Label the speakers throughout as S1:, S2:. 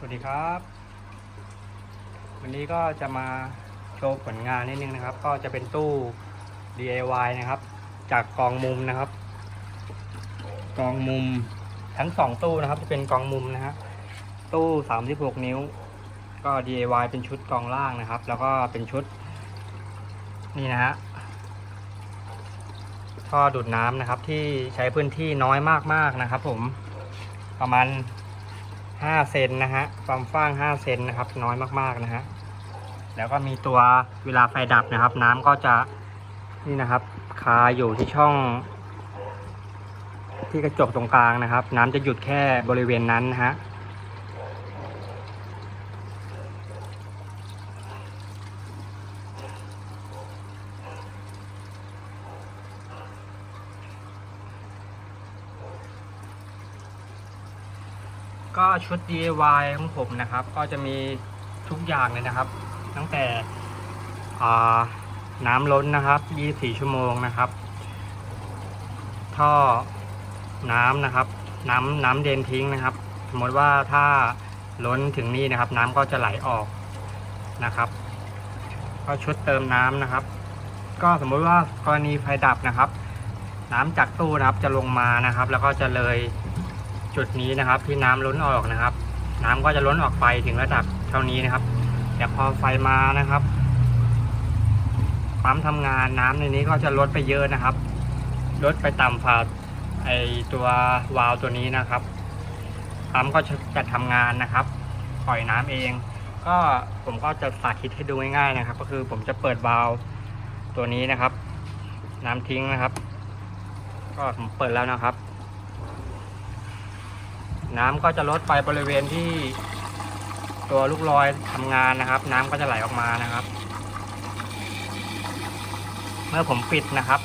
S1: สวัสดีครับ วันนี้ก็จะมาโชว์ผลงานนิดนึงนะครับ ก็จะเป็นตู้ DIY นะครับ จากกองมุมนะครับ กองมุมทั้งสองตู้นะครับจะเป็นกองมุมนะฮะตู้ 36 นิ้ว ก็ DIY เป็นชุดกองล่างนะครับ แล้วก็เป็นชุด นี่นะฮะท่อดูดน้ำนะครับที่ใช้พื้นที่น้อยมากๆนะครับ ผมประมาณ 5เซนนะฮะ ความฟ้าง5เซนนะครับ น้อยมากๆนะฮะ แล้วก็มีตัวเวลาไฟดับนะครับ น้ำก็จะนี่นะครับ คาอยู่ที่ช่อง ที่กระจกตรงกลางนะครับ น้ำจะหยุดแค่บริเวณนั้นนะฮะ ก็ชุด DIY ของผมนะครับ ก็จะมีทุกอย่างเลยนะครับ ตั้งแต่น้ำล้นนะครับ 24 ชั่วโมงนะครับ ท่อน้ำนะครับ น้ำน้ำเดนทิ้งนะครับ สมมติว่าถ้าล้นถึงนี่นะครับ น้ำก็จะไหลออกนะครับ ก็ชุดเติมน้ำนะครับ ก็สมมติว่ากรณีไฟดับนะครับ น้ำจากตู้นะครับจะลงมานะครับ แล้วก็จะเลย จุดนี้นะครับ ที่น้ำล้นออกนะครับ น้ำก็จะล้นออกไปถึงระดับเท่านี้นะครับแต่พอไฟมานะครับปั๊มทำงานน้ำในนี้ก็จะลดไปเยอะนะครับ ลดไปต่ำฝ่าไอตัววาล์วตัวนี้นะครับปั๊มก็จะจะทำงานนะครับ ปล่อยน้ำเอง ก็ผมก็จะสาธิตให้ดูง่ายๆนะครับ ก็คือผมจะเปิดวาล์วตัวนี้นะครับ น้ำทิ้งนะครับ ก็ผมเปิดแล้วนะครับ น้ำก็จะลดไปบริเวณที่ตัวลูกลอยทำงานนะครับ น้ำก็จะไหลออกมานะครับ เมื่อผมปิดนะครับ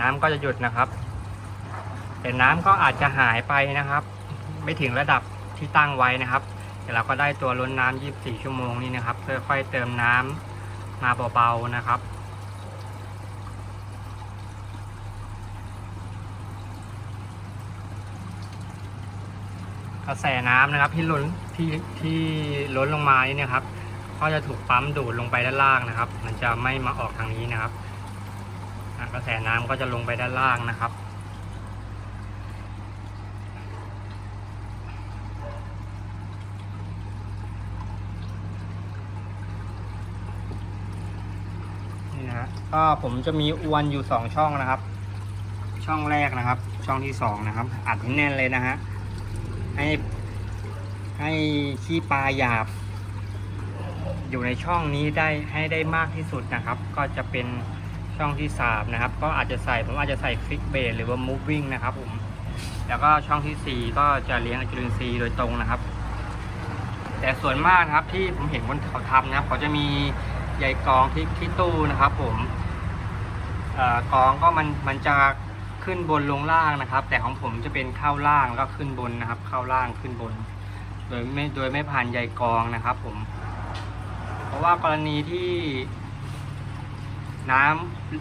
S1: น้ำก็จะหยุดนะครับแต่น้ำก็อาจจะหายไปนะครับ ไม่ถึงระดับที่ตั้งไว้นะครับแต่เราก็ได้ตัวล้นน้ำ24 ชั่วโมงนี่นะครับค่อยๆเติมน้ำมาเบาๆนะครับ กระแสน้ำนะครับ ที่ล้นที่ที่ล้นลงมานี่นะครับ ก็จะถูกปั๊มดูดลงไปด้านล่างนะครับ มันจะไม่มาออกทางนี้นะครับกระแสน้ำก็จะลงไปด้านล่างนะครับนี่นะก็ผมจะมีอวนอยู่สองช่องนะครับ ช่องแรกนะครับ ช่องที่สองนะครับ อัดให้แน่นเลยนะฮะ ให้ให้ขี้ปลาหยาบ อยู่ในช่องนี้ได้ให้ได้มากที่สุดนะครับ ก็จะเป็นช่องที่สามนะครับ ก็อาจจะใส่ผมอาจจะใส่ฟิกเบสหรือว่า moving นะครับผมแล้วก็ช่องที่สี่ก็จะเลี้ยงจุลินทรีย์โดยตรงนะครับ แต่ส่วนมากนะครับที่ผมเห็นคนเขาทำนะครับ เขาจะมีใยกองที่ที่ตู้นะครับ ผมเอ่อกองก็มันมันจะ ขึ้นบนลงล่างนะครับ แต่ของผมจะเป็นเข้าล่างแล้วก็ขึ้นบนนะครับ เข้าล่างขึ้นบน โดยไม่โดยไม่ผ่านใยกองนะครับ ผม เพราะว่ากรณีที่น้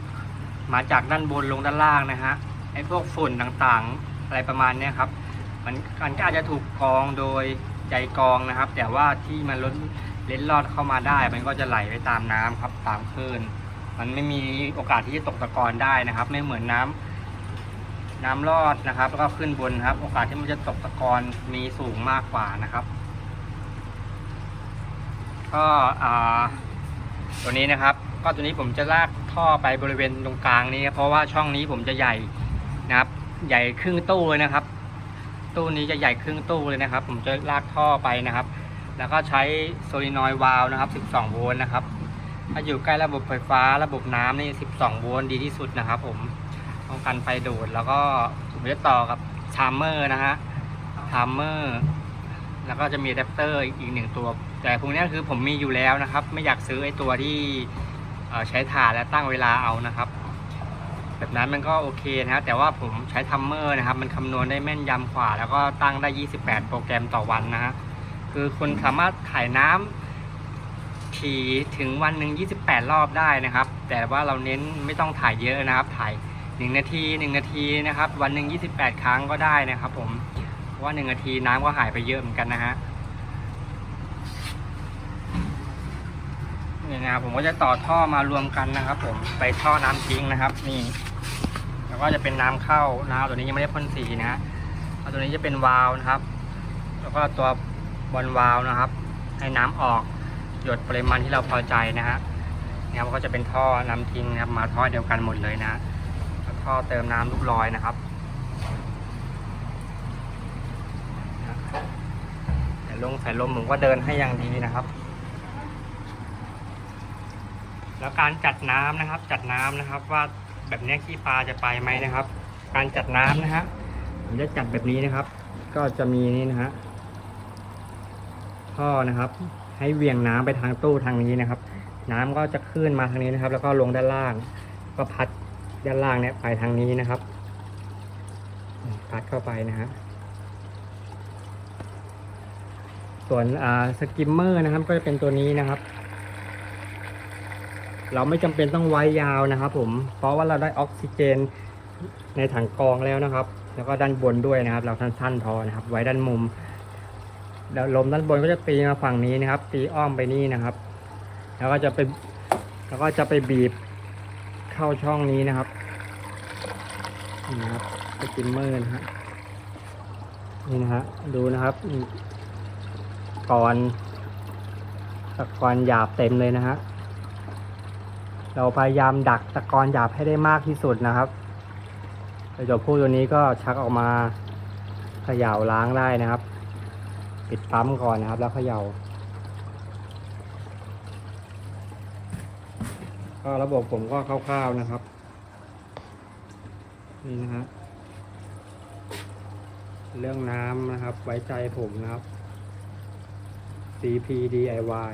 S1: ำมาจากด้านบนลงด้านล่างนะฮะไอ้พวกฝุ่นต่างๆ อะไรประมาณเนี้ยครับ มันมันก็อาจจะถูกกองโดยใยกองนะครับ แต่ว่าที่มันล้นเล็ดลอดเข้ามาได้ มันก็จะไหลไปตามน้ำครับตามคลื่นมันไม่มีโอกาสที่จะตกตะกอนได้นะครับ ไม่เหมือนน้ำ น้ำรอดนะครับ แล้วก็ขึ้นบนครับ โอกาสที่มันจะตกตะกอนมีสูงมากกว่านะครับ ก็ตัวนี้นะครับ ก็ตัวนี้ผมจะลากท่อไปบริเวณตรงกลางนี้เพราะว่าช่องนี้ผมจะใหญ่นะครับ ใหญ่ครึ่งตู้เลยนะครับ ตู้นี้จะใหญ่ครึ่งตู้เลยนะครับ ผมจะลากท่อไปนะครับ แล้วก็ใช้โซลินอยด์วาล์วนะครับ 12 โวลต์นะครับถ้าอยู่ใกล้ระบบไฟฟ้าระบบน้ำนี่ 12 โวลต์ดีที่สุดนะครับผม ป้องกันไฟดูด แล้วก็ผมจะต่อกับชาร์เมอร์นะฮะชาร์เมอร์แล้วก็จะมีอะแดปเตอร์อีกหนึ่งตัว แต่พวกนี้คือผมมีอยู่แล้วนะครับ ไม่อยากซื้อไอ้ตัวที่ใช้ถ่านและตั้งเวลาเอานะครับ แบบนั้นมันก็โอเคนะครับแต่ว่าผมใช้ทัมเมอร์นะครับ มันคำนวณได้แม่นยำกว่าแล้วก็ตั้งได้ 28 โปรแกรมต่อวันนะฮะคือคุณสามารถถ่ายน้ำถี่ถึงวันหนึ่ง28 รอบได้นะครับ แต่ว่าเราเน้นไม่ต้องถ่ายเยอะนะครับถ่าย 1 นาที 1 นาทีนะครับ วันหนึ่ง28 ครั้งก็ได้นะครับ ผมว่าหนึ่งนาทีน้ำก็หายไปเยอะเหมือนกันนะฮะนี่นะครับผมก็จะต่อท่อมารวมกันนะครับ ผมไปท่อน้ำทิ้งนะครับ นี่ แล้วก็จะเป็นน้ำเข้านะครับตัวนี้ยังไม่ได้พ่นสีนะฮะตัวนี้จะเป็นวาล์วนะครับ แล้วก็ตัวบอลวาล์วนะครับ ให้น้ำออกหยดปริมาณที่เราพอใจนะฮะเนี่ยมันก็จะเป็นท่อน้ำทิ้งนะครับ มาท่อเดียวกันหมดเลยนะ แล้วท่อเติมน้ำลูกลอยนะครับแต่ลงสายลมผมก็เดินให้อย่างดีนะครับ แล้วการจัดน้ำนะครับ จัดน้ำนะครับ ว่าแบบนี้ขี้ปลาจะไปไหมนะครับ การจัดน้ำนะฮะผมจะจัดแบบนี้นะครับ ก็จะมีนี่นะฮะท่อนะครับ ให้เวียงน้ำไปทางตู้ทางนี้นะครับ น้ำก็จะขึ้นมาทางนี้นะครับ แล้วก็ลงด้านล่าง ก็พัด ด้านล่างเนี่ยไปทางนี้นะครับพัดเข้าไปนะฮะส่วนสกิมเมอร์นะครับ ก็จะเป็นตัวนี้นะครับ เราไม่จำเป็นต้องไว้ยาวนะครับ ผม เพราะว่าเราได้ออกซิเจนในถังกรองแล้วนะครับ แล้วก็ด้านบนด้วยนะครับ เราสั้นๆพอนะครับ ไว้ด้านมุมแล้วลมด้านบนก็จะตีมาฝั่งนี้นะครับ ตีอ้อมไปนี่นะครับ แล้วก็จะไปแล้วก็จะไปบีบ เข้าช่องนี้นะครับนี่นะครับสกิมเมอร์นะฮะนี่นะฮะดูนะครับก่อนตะกอนหยาบเต็มเลยนะฮะเราพยายามดักตะกอนหยาบให้ได้มากที่สุดนะครับไอตัวผู้ตัวนี้ก็ชักออกมาเขย่าล้างได้นะครับ ปิดปั๊มก่อนนะครับ แล้วเขย่า ก็ระบบผมก็คร่าวๆนะครับ นี่นะฮะเรื่องน้ำนะครับ ไว้ใจผมนะครับ CP DIY